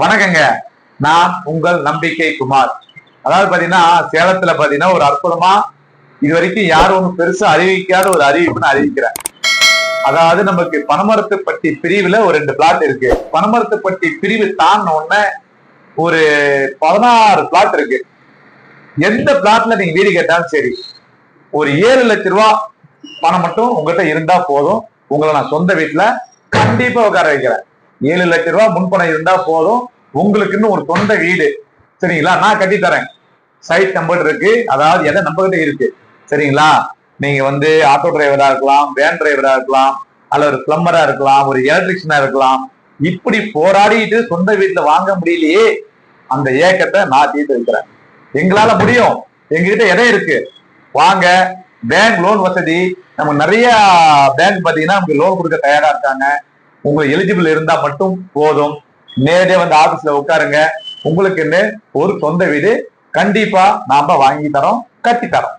வணக்கங்க. நான் உங்கள் நம்பிக்கை குமார். அதாவது பாத்தீங்கன்னா சேலத்துல பாத்தீங்கன்னா ஒரு அற்புதமா இது வரைக்கும் யாரும் ஒண்ணு பெருசா அறிவிக்காத ஒரு அறிவிப்புன்னு அறிவிக்கிறேன். அதாவது நமக்கு பனமரத்துப்பட்டி பிரிவுல ஒரு ரெண்டு பிளாட் இருக்கு. பனமரத்துப்பட்டி பிரிவு தான் உடனே ஒரு பதினாறு பிளாட் இருக்கு. எந்த பிளாட்ல நீங்க வீடு கேட்டாலும் சரி ஒரு ஏழு லட்ச ரூபா பணம் மட்டும் உங்ககிட்ட இருந்தா போதும். உங்களை நான் சொந்த வீட்டுல கண்டிப்பா உட்கார வைக்கிறேன். ஏழு லட்சம் ரூபா முன்பணம் இருந்தா போதும். உங்களுக்குன்னு ஒரு சொந்த வீடு. சரிங்களா? நான் கட்டி தரேன். சைட் நம்பர் இருக்கு. அதாவது எதை நம்ம கிட்ட இருக்கு. சரிங்களா? நீங்க வந்து ஆட்டோ டிரைவரா இருக்கலாம் வேன் டிரைவரா இருக்கலாம் அல்ல ஒரு பிளம்பரா இருக்கலாம் ஒரு எலக்ட்ரிஷியனா இருக்கலாம். இப்படி போராடிட்டு சொந்த வீட்டுல வாங்க முடியலையே. அந்த ஏக்கத்தை நான் தீர்த்து வைக்கிறேன் எங்களால முடியும். எங்ககிட்ட இடம் இருக்கு. வாங்க. பேங்க் லோன் வசதி. நம்ம நிறைய பேங்க் பாத்தீங்கன்னா நமக்கு லோன் கொடுக்க தயாரா இருக்காங்க. உங்களுக்கு எலிஜிபிள் இருந்தா மட்டும் போதும். நேரடியா வந்து ஆபீஸ்ல உட்காருங்க. உங்களுக்குன்னு ஒரு சொந்த வீடு கண்டிப்பா நாம வாங்கி தரோம் கட்டி தரோம்.